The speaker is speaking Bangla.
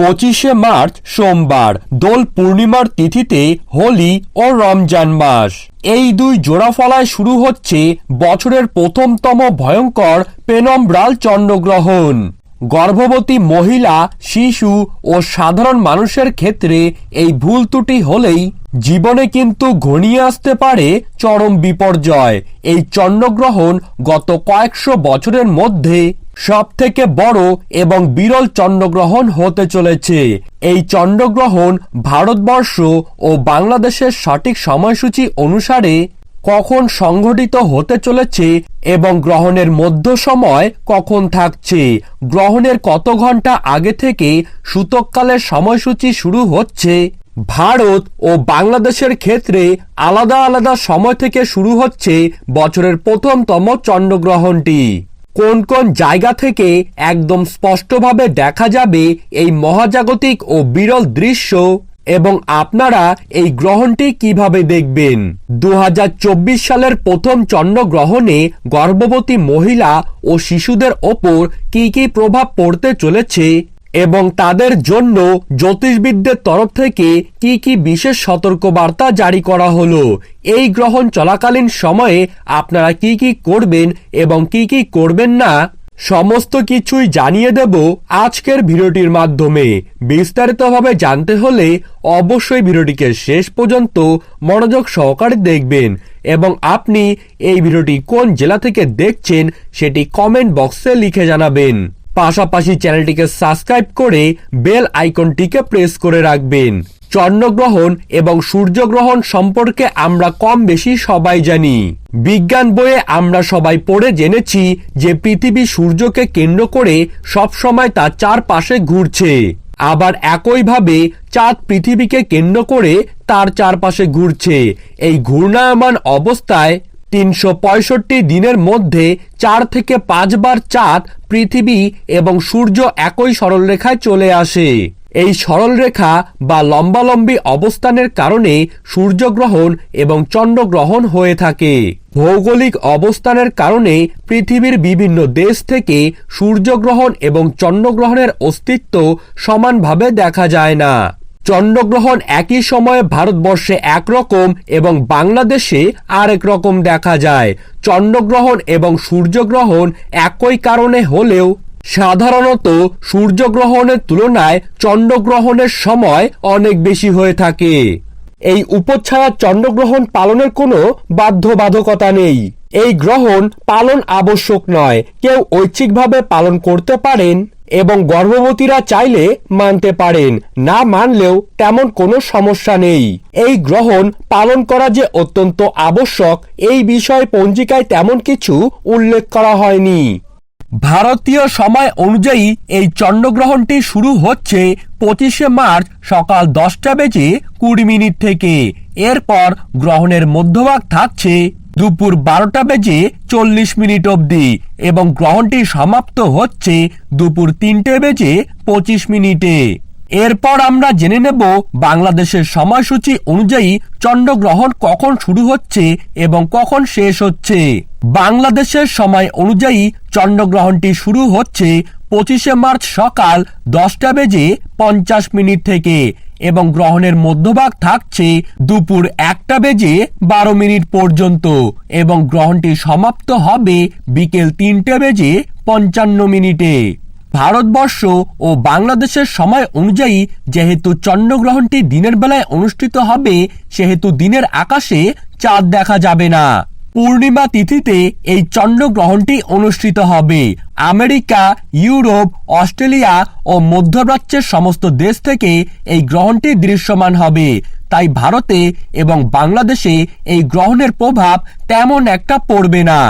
পঁচিশে মার্চ সোমবার, দোল পূর্ণিমার তিথিতে হোলি ও রমজান মাস। এই দুই জোড়াফলায় শুরু হচ্ছে বছরের প্রথমতম ভয়ঙ্কর পেনম্ব্রাল চন্দ্রগ্রহণ। গর্ভবতী মহিলা, শিশু ও সাধারণ মানুষের ক্ষেত্রে এই ভুল ত্রুটি হলেই জীবনে কিন্তু ঘনিয়ে আসতে পারে চরম বিপর্যয়। এই চন্দ্রগ্রহণ গত কয়েকশো বছরের মধ্যে সব থেকে বড় এবং বিরল চন্দ্রগ্রহণ হতে চলেছে। এই চন্দ্রগ্রহণ ভারতবর্ষ ও বাংলাদেশের সঠিক সময়সূচি অনুসারে কখন সংঘটিত হতে চলেছে এবং গ্রহণের মধ্য সময় কখন থাকছে। গ্রহণের কত ঘণ্টা আগে থেকে সূতককালের সময়সূচি শুরু হচ্ছে? ভারত ও বাংলাদেশের ক্ষেত্রে আলাদা আলাদা সময় থেকে শুরু হচ্ছে বছরের প্রথমতম চন্দ্রগ্রহণটি। কোন কোন জায়গা থেকে একদম স্পষ্টভাবে দেখা যাবে এই মহাজাগতিক ও বিরল দৃশ্য এবং আপনারা এই গ্রহণটি কীভাবে দেখবেন? দু হাজার চব্বিশ সালের প্রথম চন্দ্রগ্রহণে গর্ভবতী মহিলা ও শিশুদের ওপর কি কি প্রভাব পড়তে চলেছে? এবং তাদের জন্য জ্যোতিষবিদদের তরফ থেকে কি কি বিশেষ সতর্কবার্তা জারি করা হলো? এই গ্রহণ চলাকালীন সময়ে আপনারা কি কি করবেন এবং কি কি করবেন না? সমস্ত কিছুই জানিয়ে দেব আজকের ভিডিওটির মাধ্যমে। বিস্তারিতভাবে জানতে হলে অবশ্যই ভিডিওটিকে শেষ পর্যন্ত মনোযোগ সহকারে দেখবেন এবং আপনি এই ভিডিওটি কোন জেলা থেকে দেখছেন সেটি কমেন্ট বক্সে লিখে জানাবেন। পাশাপাশি চ্যানেলটিকে সাবস্ক্রাইব করে বেল আইকনটিকে প্রেস করে রাখবেন। চন্দ্রগ্রহণ এবং সূর্যগ্রহণ সম্পর্কে আমরা কম বেশি সবাই জানি। বিজ্ঞান বইয়ে আমরা সবাই পড়ে জেনেছি যে পৃথিবী সূর্যকে কেন্দ্র করে সবসময় তার চারপাশে ঘুরছে। আবার একইভাবে চাঁদ পৃথিবীকে কেন্দ্র করে তার চারপাশে ঘুরছে। এই ঘূর্ণায়মান অবস্থায় তিনশো পঁয়ষট্টি দিনের মধ্যে চার থেকে পাঁচবার চাঁদ, পৃথিবী এবং সূর্য একই সরলরেখায় চলে আসে। এই সরলরেখা বা লম্বালম্বী অবস্থানের কারণে সূর্যগ্রহণ এবং চন্দ্রগ্রহণ হয়ে থাকে। ভৌগোলিক অবস্থানের কারণে পৃথিবীর বিভিন্ন দেশ থেকে সূর্যগ্রহণ এবং চন্দ্রগ্রহণের অস্তিত্ব সমানভাবে দেখা যায় না। চন্দ্রগ্রহণ একই সময়ে ভারতবর্ষে একরকম এবং বাংলাদেশে আরেক রকম দেখা যায়। চন্দ্রগ্রহণ এবং সূর্যগ্রহণ একই কারণে হলেও সাধারণত সূর্যগ্রহণের তুলনায় চন্দ্রগ্রহণের সময় অনেক বেশি হয়ে থাকে। এই উপচ্ছায়া চন্দ্রগ্রহণ পালনের কোনো বাধ্যবাধকতা নেই। এই গ্রহণ পালন আবশ্যক নয়। কেউ ঐচ্ছিকভাবে পালন করতে পারেন। এবং গর্ভবতীরা চাইলে মানতে পারেন। না মানলেও তেমন কোনো সমস্যা নেই। এই গ্রহণ পালন করা যে অত্যন্ত আবশ্যক, এই বিষয়ে পঞ্জিকায় তেমন কিছু উল্লেখ করা হয়নি। ভারতীয় সময় অনুযায়ী এই চন্দ্রগ্রহণটি শুরু হচ্ছে পঁচিশে মার্চ সকাল দশটা বেজে কুড়ি মিনিট থেকে। এরপর গ্রহণের মধ্যভাগ থাকছে দুপুর বারোটা বেজে চল্লিশ মিনিট অবধি এবং গ্রহণটি সমাপ্ত হচ্ছে দুপুর তিনটে বেজে পঁচিশ মিনিটে। এরপর আমরা জেনে নেব বাংলাদেশের সময়সূচি অনুযায়ী চন্দ্রগ্রহণ কখন শুরু হচ্ছে এবং কখন শেষ হচ্ছে। বাংলাদেশের সময় অনুযায়ী চন্দ্রগ্রহণটি শুরু হচ্ছে পঁচিশে মার্চ সকাল দশটা বেজে পঞ্চাশ মিনিট থেকে এবং গ্রহণের মধ্যভাগ থাকছে দুপুর একটা বেজে বারো মিনিট পর্যন্ত এবং গ্রহণটি সমাপ্ত হবে বিকেল তিনটে বেজে পঞ্চান্ন মিনিটে। ভারতবর্ষ ও বাংলাদেশের সময় অনুযায়ী যেহেতু চন্দ্রগ্রহণটি দিনের বেলায় অনুষ্ঠিত হবে, সেহেতু দিনের আকাশে চাঁদ দেখা যাবে না। পূর্ণিমা তিথিতে এই চন্দ্রগ্রহণটি অনুষ্ঠিত হবে। আমেরিকা, ইউরোপ, অস্ট্রেলিয়া ও মধ্যপ্রাচ্যের সমস্ত দেশ থেকে এই গ্রহণটি দৃশ্যমান হবে। তাই ভারতে এবং বাংলাদেশে এই গ্রহণের প্রভাব তেমন একটা পড়বে না।